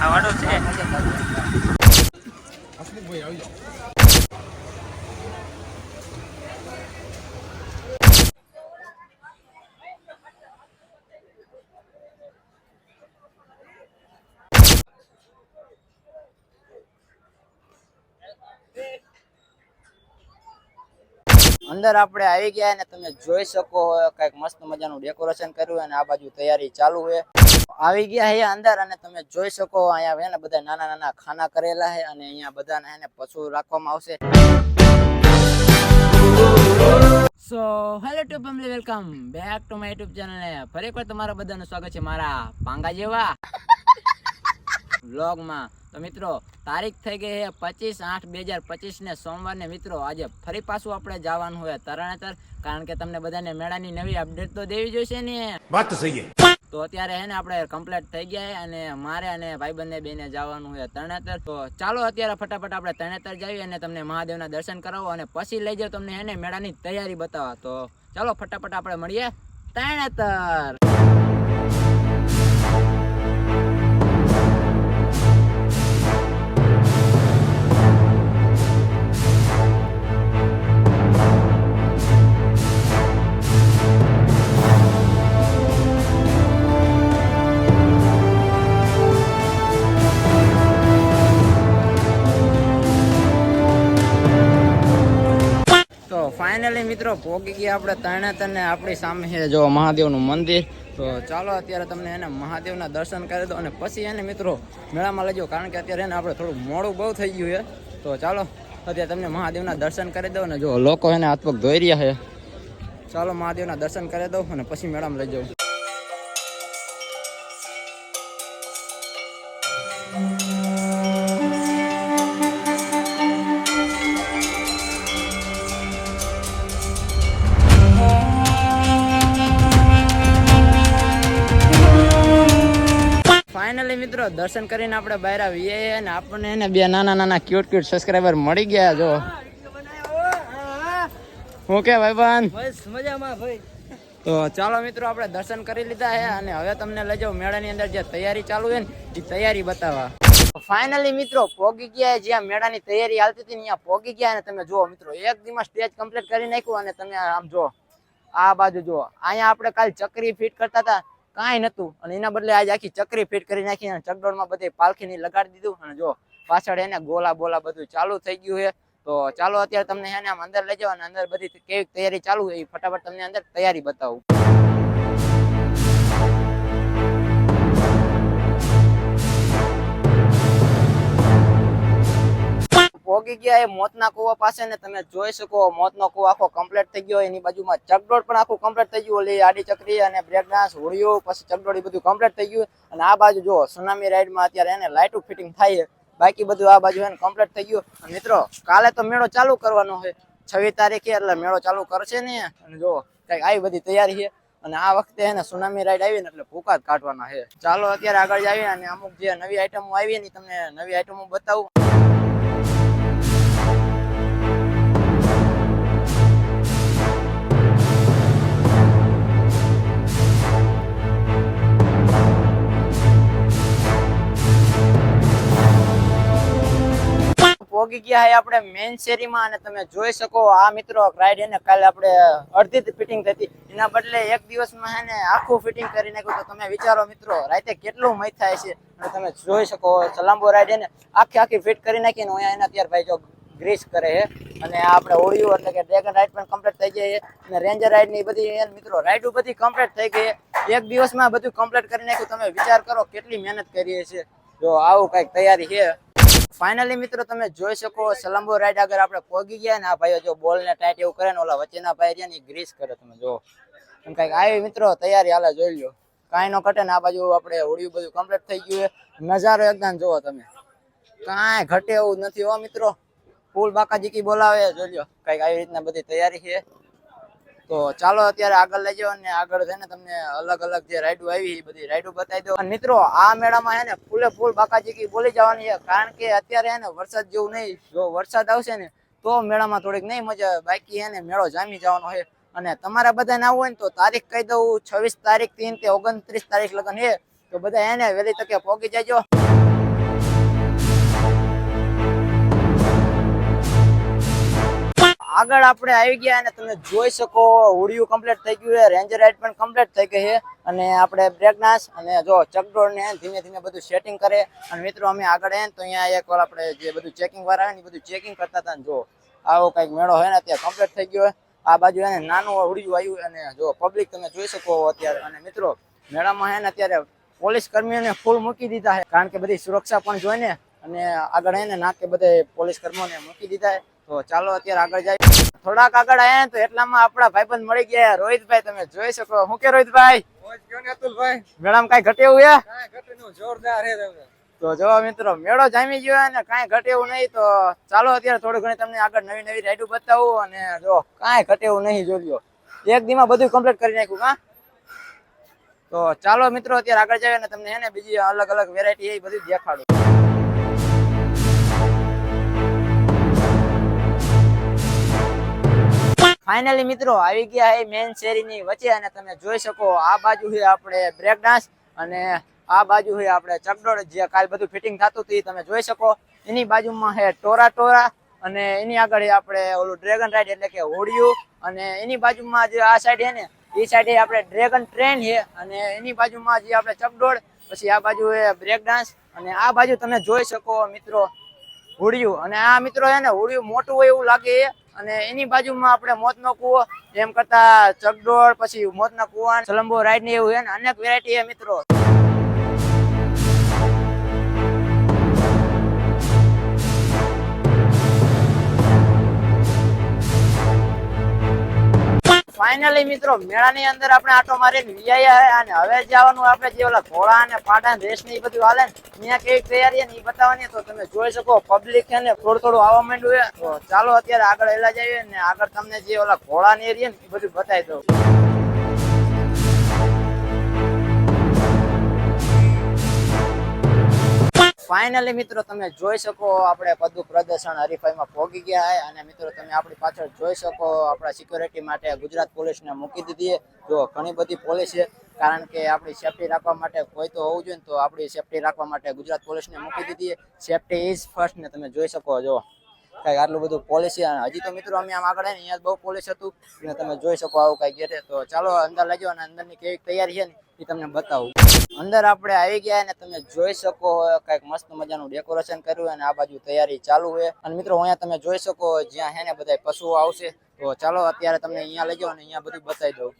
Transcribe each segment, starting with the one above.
ખાવાનું છે. અંદર આપણે આવી ગયા અને તમે જોઈ શકો, કંઈક મસ્ત મજાનું ડેકોરેશન કર્યું અને આ બાજુ તૈયારી ચાલુ છે. આવી ગયા છે અંદર અને તમે જોઈ શકો અહીંયા એને બધા નાના નાના ખાના કરેલા હે અને અહીંયા બધાને એને પશુ રાખવામાં આવશે. So hello to family welcome back to my YouTube channel ને ફરી એકવાર તમારા બધાનું સ્વાગત છે મારા પાંગા જેવા વ્લોગમાં. તો મિત્રો, તારીખ થઈ ગઈ છે પચીસ આઠ બે હજાર પચીસ ને સોમવાર ને મિત્રો, આજે ફરી પાછું આપણે જવાનું હોય તરણેતર, કારણ કે તમને બધાને મેળાની નવી અપડેટ તો દેવી જોઈશે ને. વાત સહી તો અત્યારે હે ને આપણે કમ્પ્લીટ થઈ ગયા અને મારે અને ભાઈબંધને બેને જવાનું છે તરણેતર. તો ચાલો અત્યારે ફટાફટ આપણે તરણેતર જઈએ અને તમને મહાદેવના દર્શન કરાવો અને પછી લઈ જાઓ તમને હે ને મેળાની તૈયારી બતાવવા. તો ચાલો ફટાફટ આપણે મળીએ. તરણેતર! ફાઇનલી મિત્રો પહોંચી ગયા આપણે તરણેતર ને આપણી સામે છે જો મહાદેવનું મંદિર. તો ચાલો અત્યારે તમને એને મહાદેવના દર્શન કરી દો અને પછી એને મિત્રો મેળામાં લેજો કારણ કે અત્યારે એને આપણે થોડું મોડું બહુ થઈ ગયું છે. તો ચાલો, અત્યારે તમને મહાદેવના દર્શન કરી દો ને જો લોકો એને હાથ પગ ધોઈ રહ્યા છે. ચાલો મહાદેવના દર્શન કરી દઉં અને પછી મેળામાં લઈ જાઉં દર્શન કરીને આપણે બહાર આવીએ અને આપણને એને બે નાના નાના ક્યુટ ક્યુટ સબસ્ક્રાઈબર મળી ગયા જો. હું કે ભાઈબંધ? બસ મજામાં ભાઈ. તો ચાલો મિત્રો આપણે દર્શન કરી લીધા છે અને હવે તમને લઈ જાઉં મેળાની અંદર જે તૈયારી ચાલુ છે ને એ તૈયારી બતાવવા. ફાઇનલી મિત્રો પોગી ગયા જ્યાં મેળાની તૈયારી હાલતી હતી ત્યાં પોગી ગયા અને તમે જુઓ મિત્રો એક દિવસ સ્ટેજ કમ્પ્લીટ કરી નાખ્યું અને તમે આમ જો આ બાજુ જુઓ. અહીંયા આપણે કાલ ચક્રી ફિટ કરતા હતા. કાંઈ નતું અને એના બદલે આજે આખી ચક્રી ફિટ કરી નાખી અને ચકડોળમાં બધી પાલખીની લગાડી દીધું. અને જો પાછળ એને ગોલા બોલા બધું ચાલુ થઈ ગયું છે. તો ચાલો અત્યારે તમને એને આમ અંદર લઈ જાઓ અને અંદર બધી કેવી તૈયારી ચાલુ એ ફટાફટ તમને અંદર તૈયારી બતાવું. પોગી ગયા એ મોતના કુવા પાસે ને તમે જોઈ શકો, મોતનો કુવો આખો કમ્પ્લીટ થઈ ગયો, એની બાજુમાં ચકડોળ પણ આખું કમ્પ્લીટ થઈ ગયું, ઓલી આડી ચકરી અને બ્રેક ડાન્સ, હોળીઓ, પછી ચકડોળ એ બધું કમ્પ્લીટ થઈ ગયું. અને આ બાજુ જો સુનામી રાઈડમાં અત્યારે એને લાઇટું ફિટિંગ થાય બાકી બધું આ બાજુ એને કમ્પ્લીટ થઈ ગયું. અને મિત્રો, કાલે તો મેળો ચાલુ કરવાનો છે. છવ્વીસ તારીખે એટલે મેળો ચાલુ કરશે ને. અને જો કંઈક આવી બધી તૈયારી છે. અને આ વખતે એને સુનામી રાઈડ આવી ને એટલે ભૂકા જ કાઢવાના છે. ચાલો અત્યારે આગળ જઈએ અને અમુક જે નવી આઈટમો આવી ને તમને નવી આઈટમો બતાવું. પોગી ગયા હે આપણે મેઇન શેરીમાં અને તમે જોઈ શકો આ મિત્રો રાઈડ એને કાલે આપણે અડધી ફિટિંગ થતી એના બદલે એક દિવસમાં હે ને આખું ફિટિંગ કરી નાખ્યું. તો તમે વિચારો મિત્રો, રાતે કેટલું મય થાય છે. અને તમે જોઈ શકો સલામ્બો રાઈડ એને આખી આખી ફિટ કરી નાખીને અહીંયા એના અત્યારે ભાઈ જો ગ્રીસ કરે છે. અને આપણે ઓળિયું એટલે કે ડ્રેગન રાઈડ પણ કમ્પ્લીટ થઈ ગઈ અને રેન્જર રાઈડની બધી મિત્રો રાઇડ બધી કમ્પ્લીટ થઈ ગઈ એક દિવસમાં બધું કમ્પ્લીટ કરી નાખ્યું. તમે વિચાર કરો કેટલી મહેનત કરીએ છીએ. જો આવું કંઈક તૈયારી છે. ફાઇનલી મિત્રો, તમે જોઈ શકો સલંબો રાઈડ આગળ આપણે પોગી ગયા ને, આ ભાઈઓ જો બોલ ને ટાઈટ એવું કરે ને, ઓલા વચ્ચેના ભાઈ રહ્યા ને ગ્રીસ કરે તમે જો એમ કંઈક આવી મિત્રો, તૈયારી હાલે જોઈ લ્યો. કાંઈ નો ઘટે ને, આ બાજુ આપણે હોળિયું બધું કમ્પ્લીટ થઈ ગયું નજારો એકદમ જોવો તમે. કાંઈ ઘટે એવું નથી હો મિત્રો. ફૂલ બાકાજીકી બોલાવે, જોઈ લો કંઈક આવી રીતના બધી તૈયારી છે. તો ચાલો અત્યારે આગળ લઈ જાઓ અને આગળ છે ને તમને અલગ અલગ જે રાઈડો આવી એ બધી રાઈડો બતાવી દો મિત્રો, આ મેળામાં છે ને ફૂલે ફૂલ બાકાચીકી બોલી જવાની છે, કારણ કે અત્યારે છે ને વરસાદ જેવું નહીં. જો વરસાદ આવશે ને તો મેળામાં થોડીક નહીં મજા બાકી છે ને મેળો જામી જવાનો છે. અને તમારા બધાને આવવું હોય ને તો તારીખ કહી દઉં, છવ્વીસ તારીખથી ઓગણત્રીસ તારીખ લગન છે. તો બધા એને વહેલી તકે પહોંચી જાજો. આગળ આપણે આવી ગયા અને તમે જોઈ શકો ઉડિયું કમ્પ્લીટ થઈ ગયું છે રેન્જર રાઇડ પણ કમ્પ્લીટ થઈ ગઈ છે. અને આપણે બ્રેકનાસ અને જો ચકડોળને ધીમે ધીમે બધું સેટિંગ કરે. અને મિત્રો, અમે આગળ એને તો અહીંયા એક વાર આપણે જે બધું ચેકિંગ વાળા આવે ને બધું ચેકિંગ કરતા હતા જો, આવો કંઈક મેળો હોય ને અત્યારે કમ્પ્લીટ થઈ ગયો આ બાજુ એને નાનું હોડિયું આવ્યું અને જો પબ્લિક તમે જોઈ શકો અત્યારે. અને મિત્રો, મેળામાં હે ને અત્યારે પોલીસ કર્મીઓને ફૂલ મૂકી દીધા છે. કારણ કે બધી સુરક્ષા પણ જોઈને અને આગળ એને નાકે બધે પોલીસ કર્મીઓને મૂકી દીધા છે. તો ચાલો અત્યારે આગળ જાય. થોડાક આગળ આયા તો એટલામાં આપણા ભાઈબંધ મળી ગયા રોહિતભાઈ તમે જોઈ શકો. હું કે રોહિતભાઈ? મેળામાં કાંઈ ઘટે એવું હે કાંઈ ઘટીનું જોરદાર તો જો મિત્રો મેળો જામી ગયો અને કાંઈ ઘટે એવું નહીં. તો ચાલો અત્યારે થોડું ઘણી તમને આગળ નવી નવી રાઈડો બતાવું અને જો કાંઈ ઘટે એવું નહીં જોજો એક દીમાં બધું કમ્પ્લીટ કરી નાખ્યું હા? તો ચાલો મિત્રો અત્યારે આગળ જાય અને તમને હે ને બીજી અલગ અલગ વેરાયટી એ બધી દેખાડું. ફાઇનલી મિત્રો, આવી ગયા છે મેન શેરીની વચ્ચે અને તમે જોઈ શકો આ બાજુ છે આપણે બ્રેક ડાન્સ અને આ બાજુ છે આપણે ચકડોળ જે કાલ બધું ફિટિંગ થતું હતું તમે જોઈ શકો. એની બાજુમાં છે ટોરા ટોરા અને એની આગળ આપણે ઓલું ડ્રેગન રાઈડ એટલે કે હોડિયું અને એની બાજુમાં જે આ સાઈડ છે ને, એ સાઈડે આપણે ડ્રેગન ટ્રેન છે અને એની બાજુમાં જે આપણે ચકડોળ, પછી આ બાજુ છે બ્રેક ડાન્સ અને આ બાજુ તમે જોઈ શકો મિત્રો હોડિયું. અને આ મિત્રો છે ને, હોડિયું મોટું હોય એવું લાગે અને એની બાજુમાં આપણે મોતનો કૂવો એમ કરતા ચકડોળ, પછી મોતના કૂવા સલંબો રાઈડ ને એવું છે અનેક વેરાયટી છે મિત્રો. ફાઇનલી મિત્રો, મેળાની અંદર આપણે આટો મારીને હે અને હવે જવાનું આપણે જે ઓલા ઘોડા અને પાટા રેસ ને એ બધું હાલે ત્યાં કેવી તૈયારી ને એ બતાવવાની તો તમે જોઈ શકો પબ્લિક છે ને થોડું થોડું આવવા માંડ્યું છે. ચાલો અત્યારે આગળ એલા જઈએ ને આગળ તમને જે ઓલા ઘોડા ને એરિયા ને એ બધું બતાવી દઉં. ફાઇનલી મિત્રો, તમે જોઈ શકો આપણે પદુ પ્રદર્શન હરીફાઈમાં ભોગી ગયા અને મિત્રો, તમે આપણી પાછળ જોઈ શકો આપણા સિક્યોરિટી માટે ગુજરાત પોલીસને મૂકી દીધી જો ઘણી બધી પોલીસ છે, કારણ કે આપણી સેફટી રાખવા માટે કોઈ તો હોવું જોઈએ ને તો આપણી સેફટી રાખવા માટે ગુજરાત પોલીસને મૂકી દીધી સેફટી ઇઝ ફર્સ્ટ ને તમે જોઈ શકો, જો કઈ આટલું બધું પોલીસ અને હજી તો મિત્રો, અમે આમ આગળ આવીને અહીંયા બહુ પોલીસ હતું અને તમે જોઈ શકો આવું કઈ ગેટે તો ચાલો અંદર લેજો અને અંદરની કેવી તૈયારી છે ને એ તમને બતાવું. અંદર આપણે આવી ગયા અને તમે જોઈ શકો કંઈક મસ્ત મજાનું ડેકોરેશન કર્યું અને આ બાજુ તૈયારી ચાલુ છે અને મિત્રો, અહીંયા તમે જોઈ શકો જ્યાં હે ને બધા પશુઓ આવશે. તો ચાલો, અત્યારે તમને અહીંયા લેજો અને અહીંયા બધું બતાવી દઉં.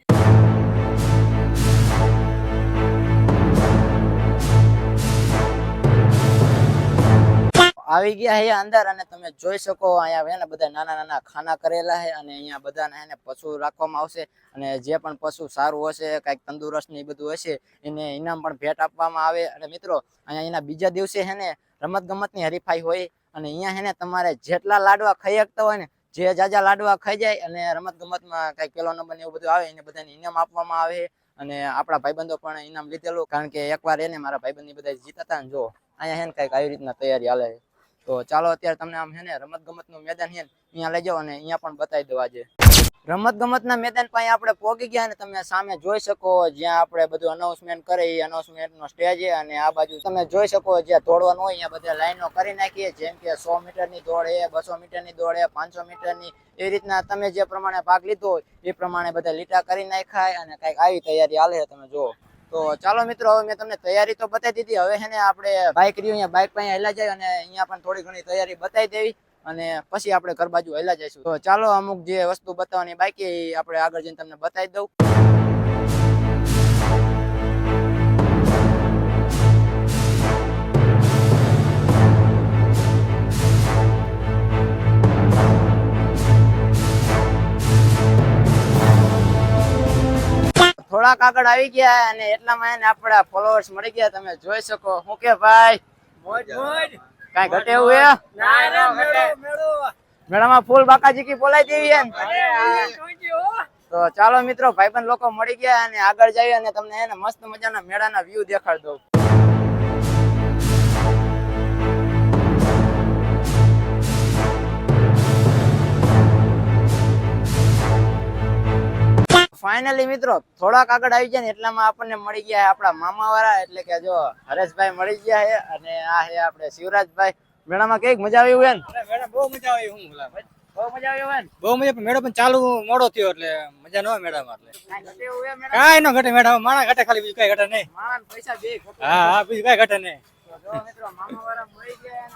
આવી ગયા છે અંદર અને તમે જોઈ શકો અહીંયા ને બધા નાના નાના ખાના કરેલા છે અને અહીંયા બધાને એને પશુ રાખવામાં આવશે અને જે પણ પશુ સારું હશે, કાંઈક તંદુરસ્ત ને બધું હશે, એને ઇનામ પણ ભેટ આપવામાં આવે અને મિત્રો, અહીંયા એના બીજા દિવસે છે ને રમત ગમતની હરીફાઈ હોય અને અહીંયા છે ને તમારે જેટલા લાડવા ખાઈ શકતા હોય ને, જે જાજા લાડવા ખાઈ જાય અને રમત ગમતમાં કાંઈક પેલો નંબર ને એવું બધું આવે, એને બધાને ઇનામ આપવામાં આવે અને આપણા ભાઈબંધો પણ ઇનામ લીધેલું કારણ કે એકવાર એને મારા ભાઈબંધની બધા જીતા હતા ને જો, અહીંયા છે ને કંઈક આવી રીતના તૈયારી હાલે છે. તો ચાલો અત્યારે તમને આમ છે ને રમત ગમતનું મેદાન છે અહીંયા લઈ જાઓ અને અહીંયા પણ બતાવી દો આજે રમત ગમત ના મેદાન પાસે આપણે પહોંચી ગયા ને તમે સામે જોઈ શકો જ્યાં આપણે બધું અનાઉન્સમેન્ટ કરે એ અનાઉન્સમેન્ટનો સ્ટેજ અને આ બાજુ તમે જોઈ શકો જ્યાં દોડવાનું હોય અહીંયા બધા લાઈનો કરી નાખીએ, જેમ કે સો મીટરની દોડ એ બસો મીટરની દોડ એ પાંચસો મીટરની એ રીતના તમે જે પ્રમાણે ભાગ લીધો હોય એ પ્રમાણે બધા લીટા કરી નાખાય અને કંઈક આવી તૈયારી હાલે તમે જુઓ. તો ચાલો મિત્રો, હવે મેં તમને તૈયારી તો બતાવી દીધી. હવે છે ને આપણે બાઇક રહ્યું, અહીંયા બાઇક પાસે હેલા જાય અને અહીંયા પણ થોડી ઘણી તૈયારી બતાવી દેવી અને પછી આપણે ઘર બાજુ હેલા જઈશું. તો ચાલો અમુક જે વસ્તુ બતાવવાની બાકી આપણે આગળ જઈને તમને બતાવી દઉં. થોડાક આગળ આવી ગયા અને એટલામાં એને આપણા ફોલોઅર્સ મળી ગયા. તમે જોઈ શકો. હું કે ભાઈ? કઈ ઘટે એવું હે? ના ના મેળો મેળો. મેળામાં ફૂલ બાકાજી કી બોલાઈ દેવી એમ. તો ચાલો મિત્રો ભાઈ પણ લોકો મળી ગયા અને આગળ જઈએ અને તમને એને મસ્ત મજાના મેળાના વ્યૂ દેખાડ દઉં. ફાઇનલી મિત્રો થોડાક આગળ આવી ગયા ને એટલામાં આપણને મળી ગયા આપણા મામા વાળા એટલે કે જો હરેશભાઈ મળી ગયા છે અને આ છે આપણે શિવરાજભાઈ. મેળામાં કંઈક મજા આવી હોય ને? બહુ મજા આવી હું બહુ મજા આવી હોય બહુ મજા મેળો પણ ચાલુ મોડો થયો એટલે મજા ન હોય મેળામાં એટલે. કાંઈ ન ઘટે મેળામાં માણા ઘટે ખાલી બીજું કાંઈ ઘટે નહીં. પૈસા બે હા હા બીજું કાંઈ ઘટે નહીં. મિત્રો મામા વાળા મળી ગયા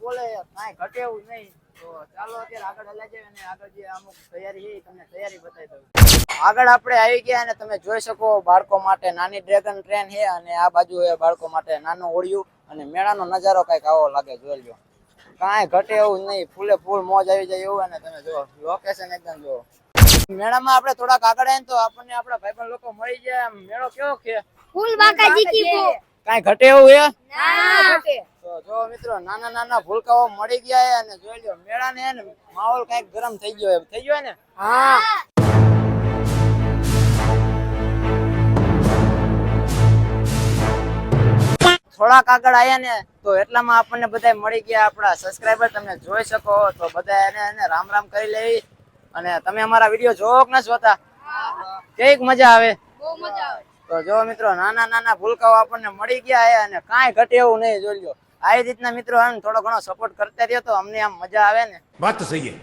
બોલે કાંઈ ઘટે એવું નહીં. તો ચાલો અત્યારે આગળ હલા જઈએ અને આગળ જે અમુક તૈયારી છે તમને તૈયારી બતાવી દઉં આગળ આપણે આવી ગયા અને તમે જોઈ શકો બાળકો માટે નાની ડ્રેગન ટ્રેન છે અને આ બાજુ બાળકો માટે નાનું ઓળિયું અને મેળાનો નજારો કંઈક આવો લાગે જોઈ લો કાંઈ ઘટે એવું નહીં ફૂલે ફૂલ મોજ આવી જાય એવું અને તમે જો લોકેશન એકદમ જો મેળામાં આપણે થોડાક આગળ આવીને તો આપણને આપણા પણ લોકો મળી જાય મેળો કેવો છે? ફૂલ બાકાજી કી કાંઈ ઘટે એવું છે? ના તો જો મિત્રો નાના નાના ભૂલકાઓ મળી ગયા અને જોઈ લો મેળા ને માહોલ કંઈક ગરમ થઈ ગયો થઈ ગયો ને? હા. થોડાક આગળ આવ્યા ને તો એટલામાં આપણને બધા મળી ગયા આપણા સબસ્ક્રાઇબર તમે જોઈ શકો તો બધા એને એને રામ રામ કરી લેવી અને તમે અમારા વીડિયો જોવો કે ના જોતા? કેવીક મજા આવે? બહુ મજા આવે. તો જો મિત્રો નાના નાના ભૂલકાઓ આપણને મળી ગયા અને કાંઈ ઘટે એવું નહીં જોઈ લો આવી રીતના મિત્રો આમ થોડો ઘણો સપોર્ટ કરતા રહ્યો તો અમને આમ મજા આવે ને. વાત સહી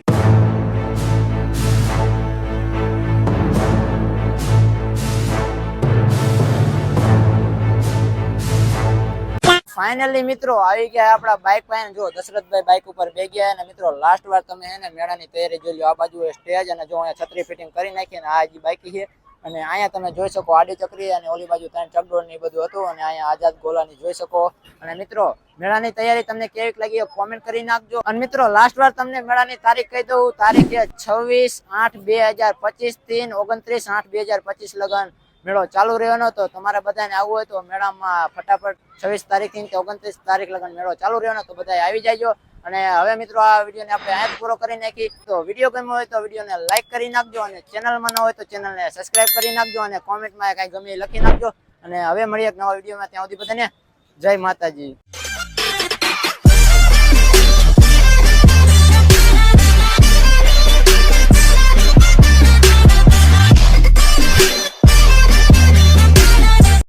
ફાઇનલી મિત્રો આવી ગયા આપણા બાઈક પાસે જો દશરથભાઈ બાઈક ઉપર બે ગયા અને મિત્રો લાસ્ટ વાર તમે એને મેળાની તૈયારી જોઈ લો આ બાજુ સ્ટેજ અને જો અહીંયા છત્રી ફિટિંગ કરી નાખી અને આ જે બાઇક છે. અને અહીંયા તમે જોઈ શકો આડી ચક્રી અને ઓલી બાજુ ત્રણ ચકડોળ ને બધું હતું અને અહીંયા આઝાદ ગોલાની જોઈ શકો. અને મિત્રો, મેળાની તૈયારી તમને કેવી લાગી કોમેન્ટ કરી નાખજો. અને મિત્રો લાસ્ટ વાર તમને મેળાની તારીખ કહી દઉં, તારીખ છવ્વીસ આઠ બે હજાર પચીસથી ઓગણત્રીસ આઠ બે હજાર પચીસ લગન મેળો ચાલુ રહેવાનો તો તમારે બધાને આવવું હોય તો મેળામાં ફટાફટ છવ્વીસ તારીખથી ઓગણત્રીસ તારીખ લગન મેળો ચાલુ રહેવાનો તો બધા આવી જાયજો. અને હવે મિત્રો આ વિડીયોને આપણે જ પૂરો કરી નાખી. તો વીડિયો ગમ્યો હોય તો વિડીયોને લાઈક કરી નાખજો અને ચેનલમાં ન હોય તો ચેનલને સબસ્ક્રાઇબ કરી નાખજો અને કોમેન્ટમાં કાંઈ ગમે લખી નાખજો. અને હવે મળીએ એક નવા વિડીયોમાં. ત્યાં સુધી બધાને જય માતાજી.